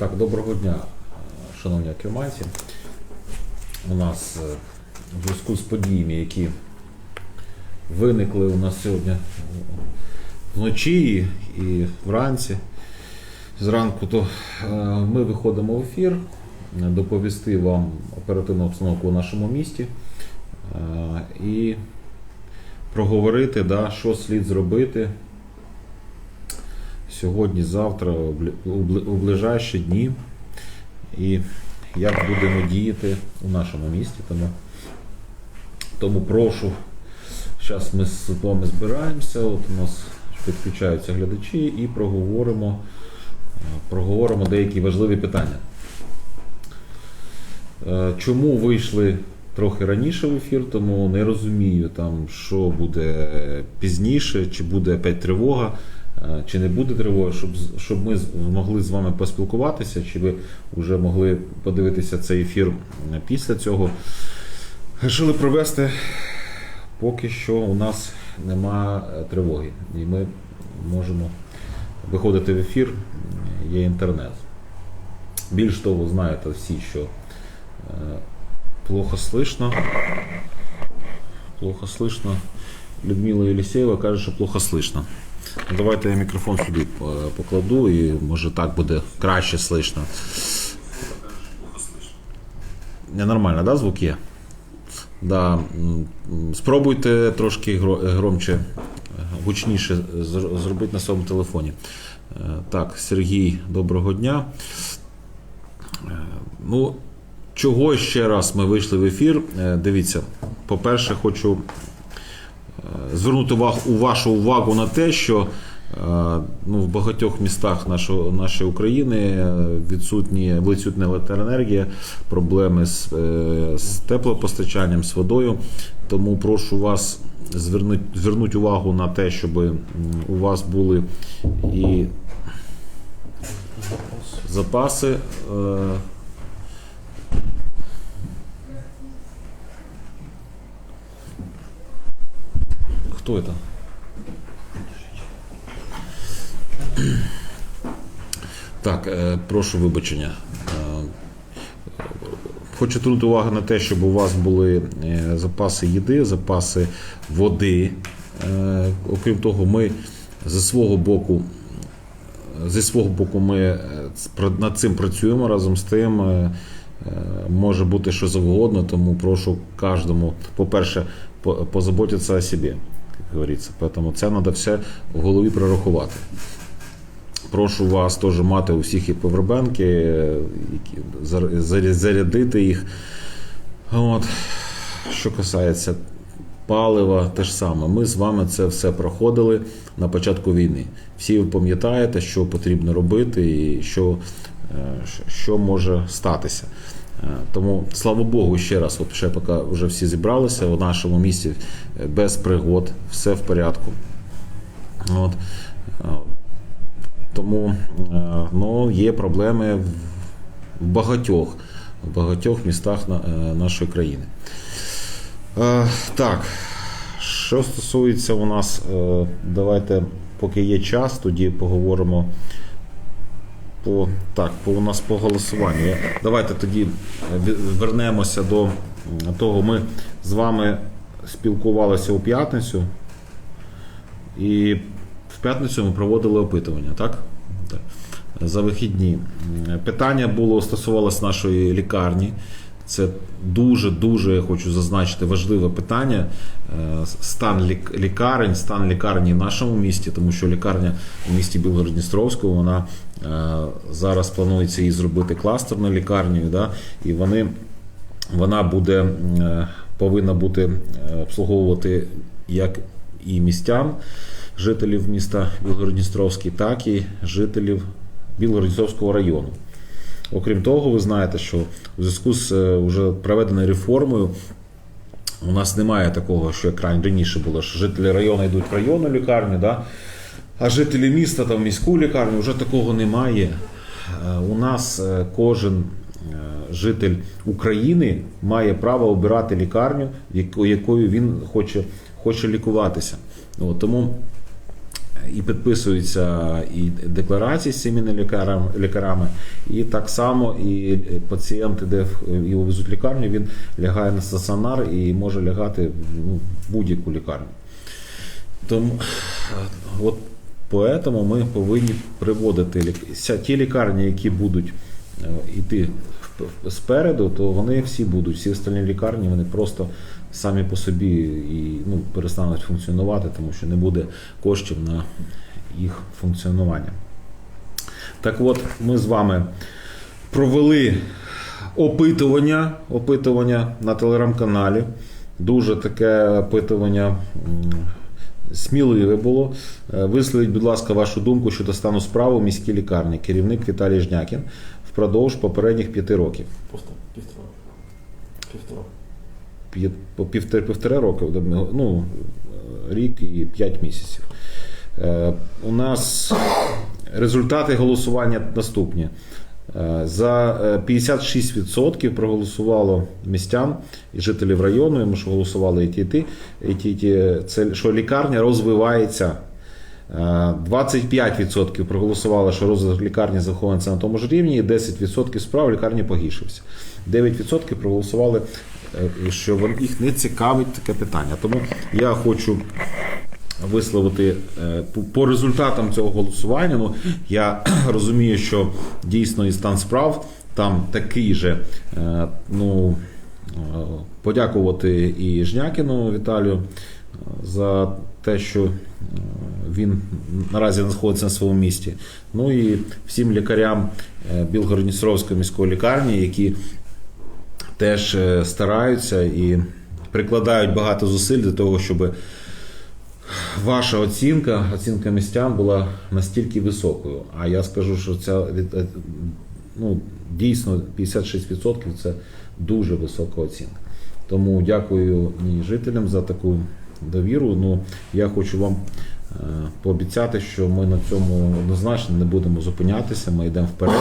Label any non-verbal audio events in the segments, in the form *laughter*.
Так, доброго дня, шановні керманці. У нас е, в зв'язку з подіями, які виникли у нас сьогодні вночі і, вранці, зранку, то е, ми виходимо в ефір е, доповісти вам оперативну обстановку у нашому місті і проговорити, да, що слід зробити сьогодні, завтра, у бли- у бли- у ближайші дні. І як будемо діяти у нашому місті. Тому, тому прошу, зараз ми з вами збираємося, от у нас підключаються глядачі і проговоримо, проговоримо деякі важливі питання. Е, Чому вийшли трохи раніше в ефір, тому не розумію, там, що буде пізніше, чи буде опять тривога, чи не буде тривоги, щоб, з- щоб ми з- змогли з вами поспілкуватися, чи ви вже могли подивитися цей ефір е, після цього. Рішили провести поки що у нас нема е, тривоги, і ми можемо виходити в ефір, е, є інтернет. Більш того, знаєте всі, що е, плохо слышно. Плохо слышно. Людмила Єлісєєва каже, що плохо слышно. Давайте я мікрофон сюди е, покладу і може так буде краще слышно. Ненормально, да, звук є? Да. Спробуйте трошки громче, е, гучніше зробити на своєму телефоні. Е, Так, Сергій, доброго дня. Е, Ну, чого ще раз ми вийшли в ефір? Е, Дивіться, по-перше, хочу е, звернути увагу, вашу увагу на те, що е, ну, в багатьох містах нашого, нашої України е, відсутні, відсутня електроенергія, проблеми з, е, з теплопостачанням, з водою. Тому прошу вас звернути, звернути увагу на те, щоб у вас були і запаси. Кто это? Так, е, прошу вибачення. Е, Хочу звернути увагу на те, щоб у вас були е, запаси їди, запаси води. Окрім того, ми зі свого боку, зі свого боку, ми над цим працюємо разом з тим. Може бути що завгодно, тому прошу кожному, по-перше, позаботитися о собі, як говориться. Тому це треба все в голові прорахувати. Прошу вас теж мати у всіх і повербенки, зарядити їх. От. Що касається палива, те ж саме. Ми з вами це все проходили на початку війни. Всі ви пам'ятаєте, що потрібно робити і що, е, що може статися. Е, Тому, слава Богу, ще раз, от ще поки вже всі зібралися в нашому місті е, без пригод, все в порядку. От. Е, тому ну, є проблеми в багатьох, в багатьох містах нашої країни. Так, що стосується у нас, давайте, поки є час, тоді поговоримо по, так, по, у нас по голосуванню. Давайте тоді е, вернемося до того. Ми з вами спілкувалися у п'ятницю. І в п'ятницю ми проводили опитування, так? Так. За вихідні. Питання було стосувалося нашої лікарні. Це дуже дуже я хочу зазначити важливе питання. Е, Стан лік- лікарень, стан лікарні в нашому місті, тому що лікарня в місті Білгород-Дністровського, вона е, зараз планується її зробити кластерною лікарнею. Да? І вони вона буде е, повинна бути обслуговувати як і містян, жителів міста Білгород-Дністровський, так і жителів Білгород-Дністровського району. Окрім того, ви знаєте, що у зв'язку з е, вже проведеною реформою у нас немає такого, що як ран- раніше було, що жителі району йдуть в районну лікарню, да? а жителі міста там в міську лікарню вже такого немає. Е, У нас е, кожен е, житель України має право обирати лікарню, яко- якою він хоче, хоче лікуватися. Тому і підписуються і декларації з цими лікарами, і так само і пацієнт іде в- його везуть в лікарню, він лягає на стаціонар і може лягати в ну, в будь-яку лікарню. Тому е, от поэтому ми повинні приводити ті лікарні, які будуть е, йти спереду, то вони всі будуть. Всі остальні лікарні вони просто самі по собі і ну, перестануть функціонувати, тому що не буде коштів на їх функціонування. Так от, ми з вами провели опитування, опитування на телеграм-каналі. Дуже таке опитування сміливе було. Е, Висловіть, будь ласка, вашу думку щодо стану справи у міській лікарні. Керівник Віталій Жнякін впродовж попередніх п'яти років. Півтора. Півтора. По півтори, півтори роки, ну, рік і п'ять місяців. Е, У нас результати голосування наступні. Е, За е, 56% проголосувало містян і жителів району, тому що голосували і ті. Це що лікарня розвивається. Е, 25% проголосували, що розвиток лікарні захованиться на тому ж рівні, і 10% справ лікарні погіршився. 9% проголосували, е, що їх не цікавить таке питання. Тому я хочу висловити е, по- результатам цього голосування. Ну я *clears throat* розумію, що дійсно і стан справ там такий же. е, Ну подякувати і Жнякіну Віталію за те, що він наразі знаходиться на своєму місці. Ну і всім лікарям е, Білгородністровської міської лікарні, які теж е, стараються і прикладають багато зусиль для того, щоб ваша оцінка, оцінка містян була настільки високою. А я скажу, що ця е, ну, дійсно 56% це дуже висока оцінка. Тому дякую жителям за таку довіру. Ну, я хочу вам пообіцяти, що ми на цьому однозначно не будемо зупинятися, ми йдемо вперед.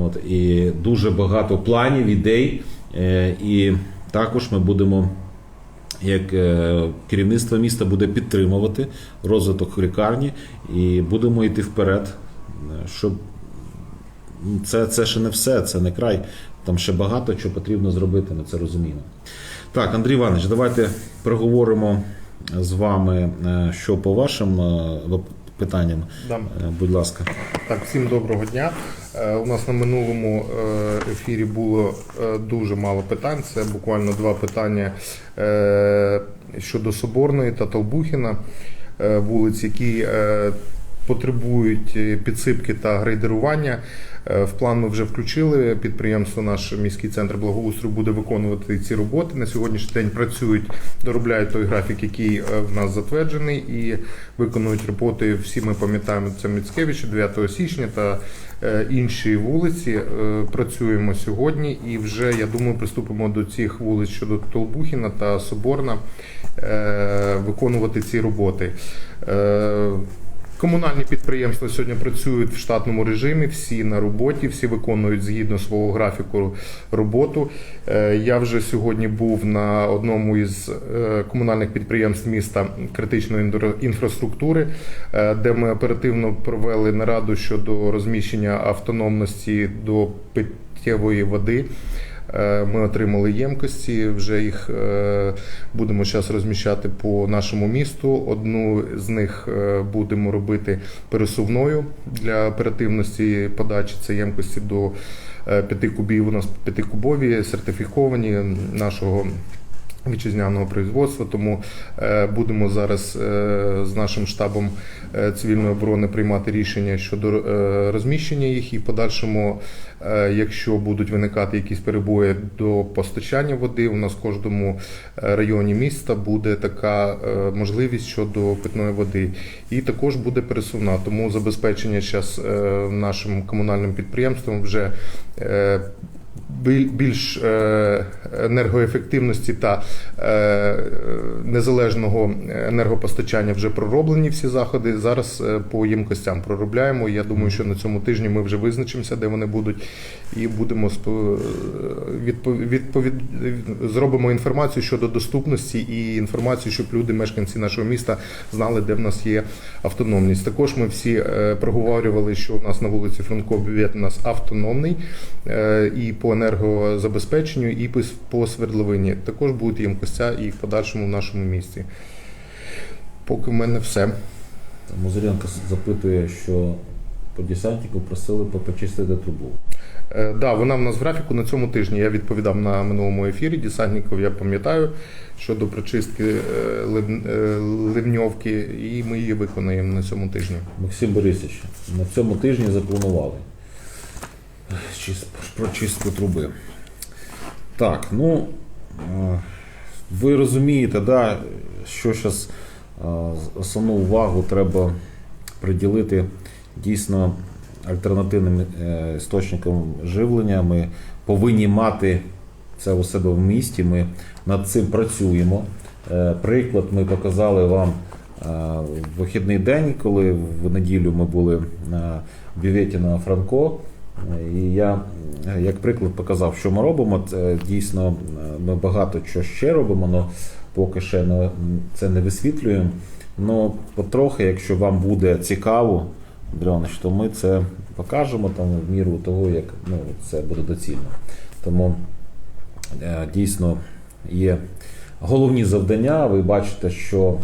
От, і дуже багато планів, ідей. Е, і також ми будемо як е, керівництво міста буде підтримувати розвиток лікарні і будемо йти вперед, е, щоб це, це ще не все, це не край. Там ще багато чого потрібно зробити, ми це розуміємо. Так, Андрій Іванович, давайте проговоримо з вами, е, що по вашим е, питанням. Да. Е, Будь ласка. Так, всім доброго дня. У нас на минулому ефірі було дуже мало питань. Це буквально два питання щодо Соборної та Толбухіна, вулиць, які потребують підсипки та грейдерування. Е, В план ми вже включили. Підприємство наш міський центр благоустрою буде виконувати ці роботи. На сьогоднішній день працюють, доробляють той графік, який е, в нас затверджений, і виконують роботи. Всі ми пам'ятаємо це Міцкевича, 9 січня та е, інші вулиці. Працюємо сьогодні, і вже я думаю, приступимо до цих вулиць щодо Толбухіна та Соборна виконувати ці роботи. Комунальні підприємства сьогодні працюють в штатному режимі, всі на роботі, всі виконують згідно свого графіку роботу. Е, Я вже сьогодні був на одному із е, комунальних підприємств міста критичної інфраструктури, е, де ми оперативно провели нараду щодо розміщення автономності до питтєвої води. Е, Ми отримали ємкості, вже їх е, будемо зараз розміщати по нашому місту. Одну з них е, будемо робити пересувною для оперативності подачі. Це ємкості до 5 кубів. У нас 5 кубові сертифіковані нашого. Вітчизняного производства, тому е, будемо зараз е, з нашим штабом е, цивільної оборони приймати рішення щодо розміщення їх. І в подальшому, якщо будуть виникати якісь перебої до постачання води, у нас в кожному районі міста буде така можливість щодо питної води, і також буде пересувна. Тому забезпечення зараз нашим комунальним підприємством вже більш е, енергоефективності та е, незалежного енергопостачання вже пророблені всі заходи. Зараз е, по ємкостям проробляємо. Я думаю, що на цьому тижні ми вже визначимося, де вони будуть, і будемо відповід... зробимо інформацію щодо доступності і інформацію, щоб люди, мешканці нашого міста, знали, де в нас є автономність. Також ми всі проговорювали, що у нас на вулиці Франко у нас автономний і по енергозабезпеченню, і по свердловині. Також будуть ємкостя і в подальшому в нашому місті. Поки в мене все. Музиренко запитує, що по десантнику просили почистити трубу. Е, Да, вона в нас в графіку на цьому тижні. Я відповідав на минулому ефірі. Десантників я пам'ятаю щодо прочистки е, лив- е, ливньовки, і ми її виконаємо на цьому тижні. Максим Борисович, на цьому тижні запланували чис- прочистку труби. Так, ну е, ви розумієте, да, що зараз основну увагу треба приділити дійсно альтернативним е, істочникам живлення. Ми повинні мати це у себе в місті. Ми над цим працюємо. Е, Приклад ми показали вам е, вихідний день, коли в неділю ми були на бюветі Франко. Е, І я е, як приклад показав, що ми робимо. Це дійсно е, ми багато що ще робимо, але поки ще це не висвітлюємо. Ну, потрохи, якщо вам буде цікаво, Дрьонич, то ми це покажемо там в міру того, як ну, це буде доцільно. Тому е, дійсно є головні завдання. Ви бачите, що,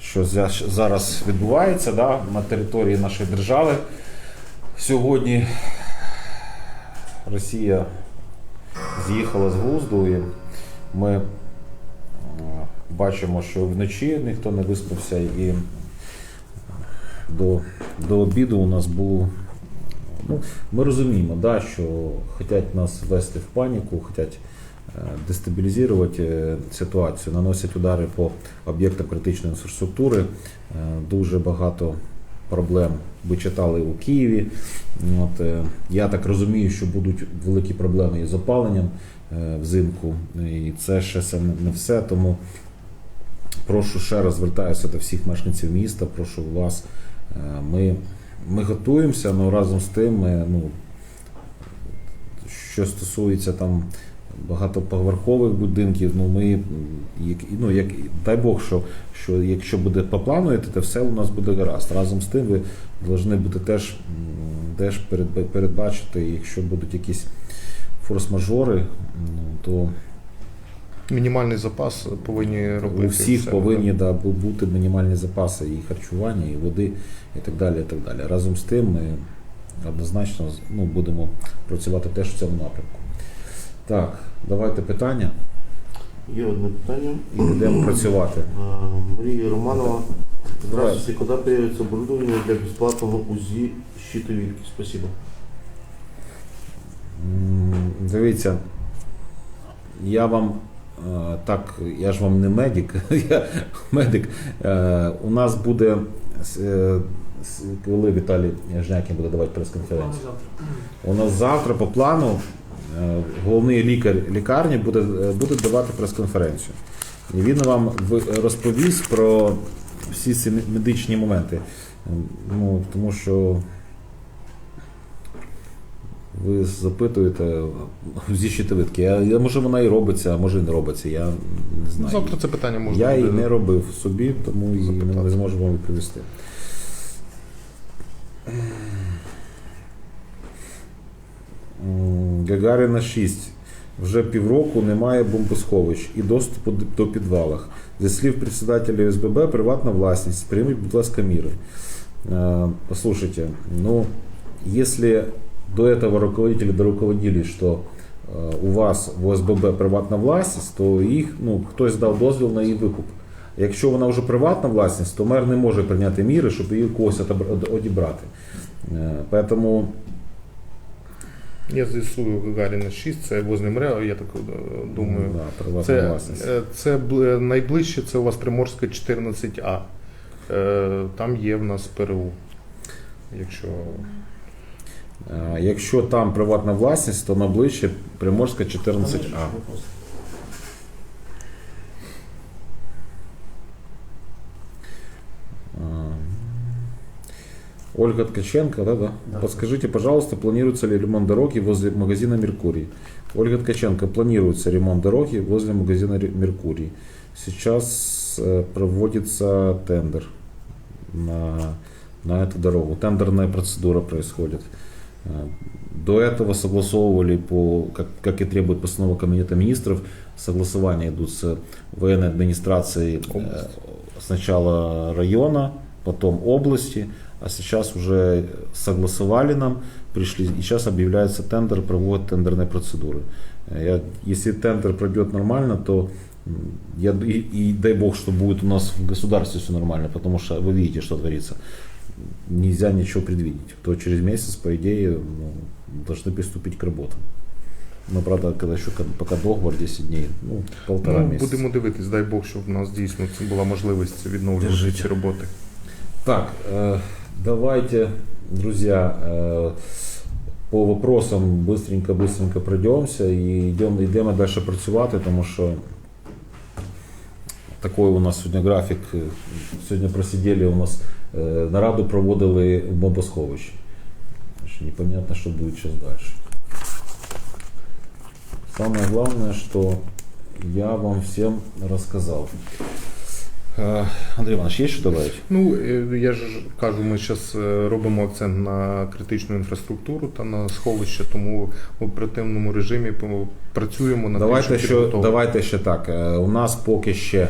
що зараз відбувається да, на території нашої держави. Сьогодні Росія з'їхала з глузду і ми е, бачимо, що вночі ніхто не виспався і до, до обіду у нас було. Ну, ми розуміємо, да, що хочуть нас ввести в паніку, хочуть е, дестабілізувати е, ситуацію, наносять удари по об'єктам критичної інфраструктури. Е, Дуже багато проблем ви читали у Києві. От, е, я так розумію, що будуть великі проблеми із опаленням е, взимку. І це ще не все. Тому прошу ще раз звертаюся до всіх мешканців міста. Прошу вас. е, Ми, ми готуємося, але разом з тим, ми, ну, що стосується там багатоповерхових будинків, ну ми як, ну, як, дай Бог, що, що якщо буде по плану, то все у нас буде гаразд. Разом з тим ви повинні бути теж, теж передбачити, якщо будуть якісь форс-мажори, ну, то Мінімальний запас повинні робити. у всіх все, повинні да, бути мінімальні запаси і харчування, і води, і так далі. І так далі. Разом з тим ми однозначно ну, будемо працювати теж в цьому напрямку. Так, давайте питання Є одне питання. і будемо працювати. Марія Романова. Здравствуйте, когда появится оборудование для бесплатного УЗИ щитовидки? Спасибо. Дивіться, я вам е, так, я ж вам не медик, *laughs* я медик. Е, У нас буде, е, коли Віталій Жнякін буде давати прес-конференцію. У нас завтра по плану головний лікар лікарні буде, е, буде давати прес-конференцію. І він вам розповість про всі ці медичні моменти. Ну, тому що ви запитуєте зі щитовидки. Я, я, може вона і робиться, а може і не робиться. Я не знаю. Завтра це питання можна я її не робив собі, тому і не зможу вам відповісти. Гагаріна 6. Вже півроку немає бомбосховищ і доступу д- до підвалах. Зі слів председателя СББ, приватна власність. Прийміть, будь ласка, міри. Э, Послушайте, ну, если до этого руководители доруководили, что э, у вас в ОСББ приватна власність, то їх ну, хтось дав дозвіл на її викуп. Якщо вона вже приватна власність, то мер не може прийняти міри, щоб її у когось отобр- од- одібрати. Е, Поэтому я з'ясую Гагаріна 6, це возле МРЕО, я так е, думаю. да, приватна Це, власність. е, це найближче, це у вас Приморська 14А. Е, Там є в нас ПРУ. Якщо Е, Якщо там приватна власність, то найближче Приморська 14А. Ольга Ткаченко, да, да. Да. Подскажите, пожалуйста, планируется ли ремонт дороги возле магазина Меркурий? Ольга Ткаченко, планируется ремонт дороги возле магазина Меркурий. Сейчас э, проводится тендер на, на эту дорогу. Тендерная процедура происходит. Э, До этого согласовывали по, как, как и требует постанова Кабинета министров, согласования идут с военной администрацией э, сначала района, потом области, а сейчас уже согласовали нам, пришли, и сейчас объявляется тендер, проводят тендерные процедуры. Э, Я, если тендер пройдет нормально, то м, я, и, и дай бог, что будет у нас в государстве все нормально, потому что вы видите, что творится. Нельзя ничего предвидеть. То через месяц, по идее, ну, должны приступить к работам. Но, правда, когда еще пока договор 10 дней, ну, полтора Ну, месяца. будемо дивитись, дай Бог, щоб в нас дійсно це була можливість відновлювати Держите. ці роботи. Так, э, давайте, друзья, э, по вопросам быстренько-быстренько пройдемся і йдемо, йдемо далі працювати, тому що такий у нас сьогодні графік. Сьогодні просиділи у нас е, нараду проводили в бомбосховищі. Ще Непонятно, що буде зараз далі. Самое главное, что я вам всем рассказал. Э, Андрей Иванович, есть что добавить? Ну, е, я ж кажу, ми зараз робимо акцент на критичну інфраструктуру та на сховище, тому в оперативному режимі працюємо над Давайте, щоб що, підготовити. давайте ще так. Е, У нас поки ще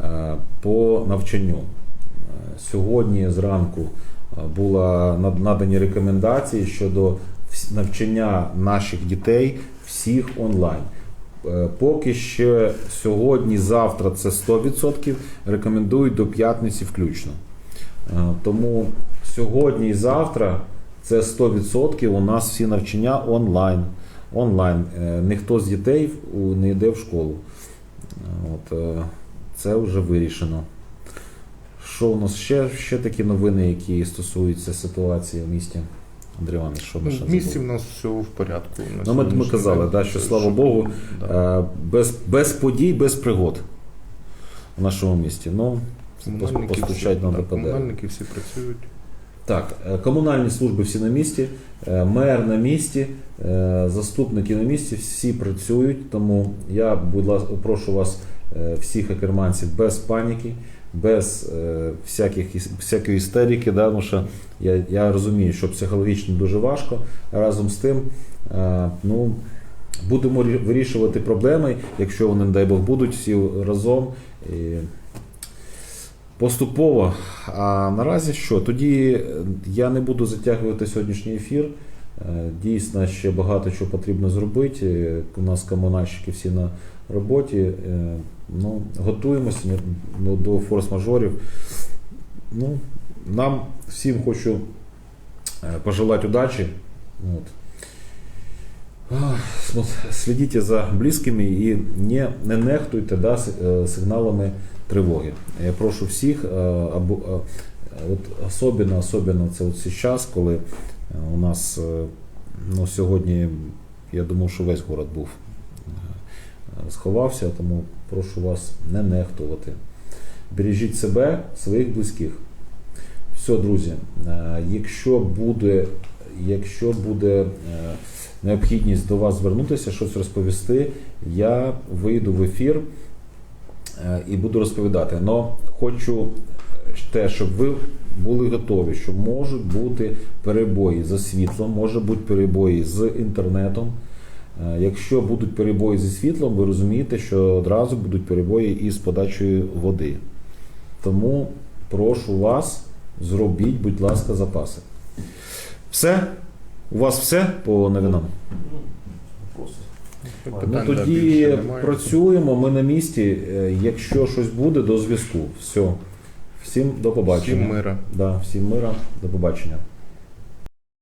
е, по навчанню. Е, Сьогодні зранку е, була надані рекомендації щодо навчання наших дітей всіх онлайн. Е, Поки ще сьогодні, завтра це 100%, рекомендують до п'ятниці включно. Е, Тому сьогодні і завтра це 100% у нас всі навчання онлайн. Онлайн. Е, Ніхто з дітей не йде в школу. От, це вже вирішено. Що у нас ще, ще такі новини, які стосуються ситуації в місті? Андрій Іванович, що ми Ну, ще в місті в нас все в порядку. на Ну, ми- ми сьогоднішній казали, день. да, що, слава Богу, да. Е, Без, без подій, без пригод в нашому місті. Ну, Комунальники всі- постучать да, по дереву. Комунальники всі працюють. Так, е, комунальні служби всі на місці, е, мер на місці, е, заступники на місці, всі працюють. Тому я, будь ласка, прошу вас, е, всіх акерманців, без паніки, без е, всяких, всякої істерики, да, тому що я, я розумію, що психологічно дуже важко. Разом з тим, е, ну, будемо вирішувати проблеми, якщо вони, не дай Бог, будуть всі разом. І Поступово. А наразі що? Тоді е, я не буду затягувати сьогоднішній ефір. Е, Дійсно, ще багато чого потрібно зробити. Е, У нас комунальщики всі на роботі. Е, Ну, готуємося ну, до форс-мажорів. Ну, нам всім хочу е, пожелати удачі. От. Ах, Слідіть за близькими і не, не нехтуйте да, е, сигналами тривоги. Я прошу всіх, або, от особливо, особливо це от зараз, коли у нас ну, сьогодні, я думаю, що весь город був сховався, тому прошу вас не нехтувати. Бережіть себе, своїх близьких. Все, друзі, е, якщо буде, якщо буде е, необхідність до вас звернутися, щось розповісти, я вийду в ефір е, і буду розповідати. Но хочу те, щоб ви були готові, що можуть бути перебої за світлом, може бути перебої з інтернетом. Е, Якщо будуть перебої зі світлом, ви розумієте, що одразу будуть перебої із подачею води. Тому прошу вас, зробіть, будь ласка, запаси. Все? У вас все по новинам? Ну тоді працюємо, ми на місці. Е, Якщо щось буде, до зв'язку. Все. Всім до побачення. Всім мира. Да, всім мира, до побачення.